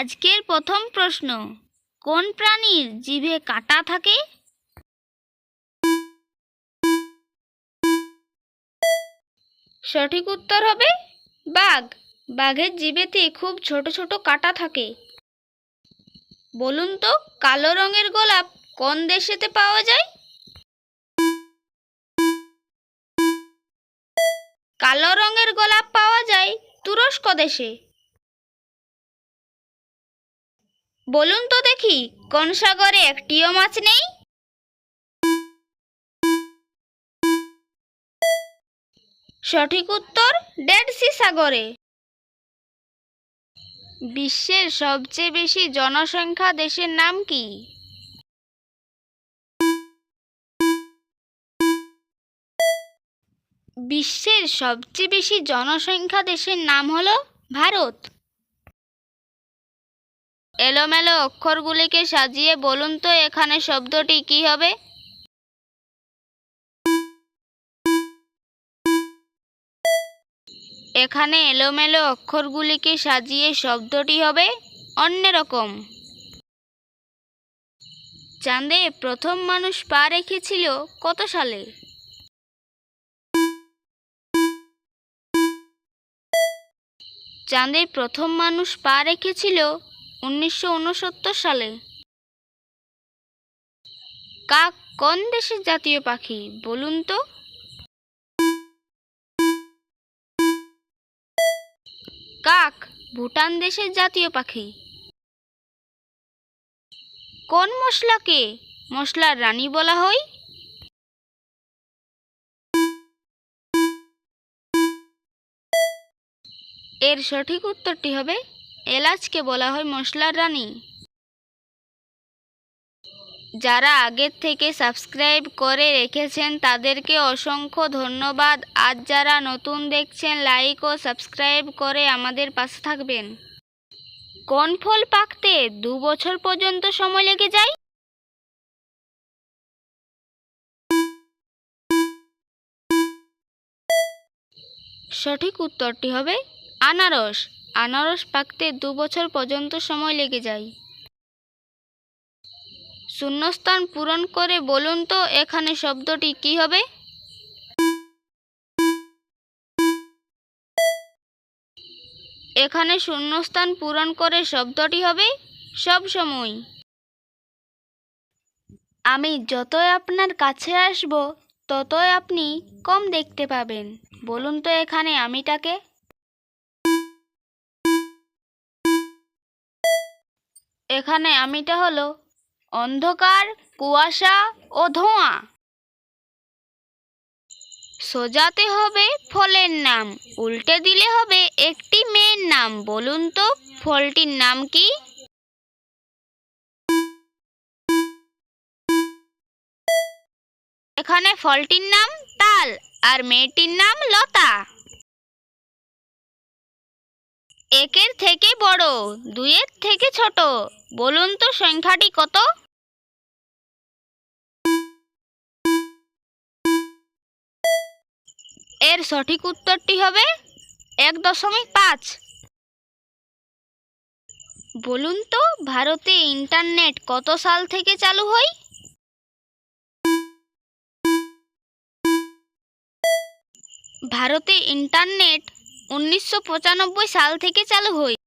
আজকের প্রথম প্রশ্ন, কোন প্রাণীর জিভে কাঁটা থাকে? সঠিক উত্তর হবে বাঘ। বাঘের জিভেতে খুব ছোট ছোট কাঁটা থাকে। বলুন তো, কালো রঙের গোলাপ কোন দেশেতে পাওয়া যায়? কালো রঙের গোলাপ পাওয়া যায় তুরস্ক দেশে। বলুন তো দেখি, কোন সাগরে একটিও মাছ নেই? সঠিক উত্তর, ডেড সি সাগরে। বিশ্বের সবচেয়ে বেশি জনসংখ্যা দেশের নাম কি? বিশ্বের সবচেয়ে বেশি জনসংখ্যা দেশের নাম হলো ভারত। এলোমেলো অক্ষরগুলিকে সাজিয়ে বলুন তো, এখানে শব্দটি কি হবে? এখানে এলোমেলো অক্ষরগুলিকে সাজিয়ে শব্দটি হবে অন্যরকম চাঁদে প্রথম মানুষ পা রেখেছিল কত সালে? চাঁদে প্রথম মানুষ পা রেখেছিল উনিশশো উনসত্তর সালে। কাক কোন দেশের জাতীয় পাখি? বলুন তো। কাক, ভুটান দেশের জাতীয় পাখি। কোন মশলাকে মশলার রানী বলা হয়? এর সঠিক উত্তরটি হবে এলাচকে বলা হয় মশলার রানী। যারা আগের থেকে সাবস্ক্রাইব করে রেখেছেন, তাদেরকে অসংখ্য ধন্যবাদ। আজ যারা নতুন দেখছেন, লাইক ও সাবস্ক্রাইব করে আমাদের পাশে থাকবেন। কোন ফল পাকতে দু বছর পর্যন্ত সময় লেগে যায়? সঠিক উত্তরটি হবে আনারস। আনারস পাকতে দু বছর পর্যন্ত সময় লেগে যায়। শূন্যস্থান পূরণ করে বলুন তো এখানে শব্দটি কি হবে? এখানে শূন্যস্থান পূরণ করে শব্দটি হবে সব সময়। আমি যতই আপনার কাছে আসব, ততই আপনি কম দেখতে পাবেন। বলুন তো এখানে আমিটাকে এখানে আমিটা হলো অন্ধকার, কুয়াশা ও ধোঁয়া। সোজাতে হবে ফলের নাম, উল্টে দিলে হবে একটি মেয়ের নাম। বলুন তো, ফলটির নাম কি? এখানে ফলটির নাম তাল আর মেয়েটির নাম লতা। একের থেকে বড়, দুইয়ের থেকে ছোট। বলুন তো সংখ্যাটি কত? এর সঠিক উত্তরটি হবে এক দশমিক পাঁচ। বলুন তো ভারতে ইন্টারনেট কত সাল থেকে চালু হয়? ভারতে ইন্টারনেট উনিশশো পঁচানব্বই সাল থেকে চালু হয়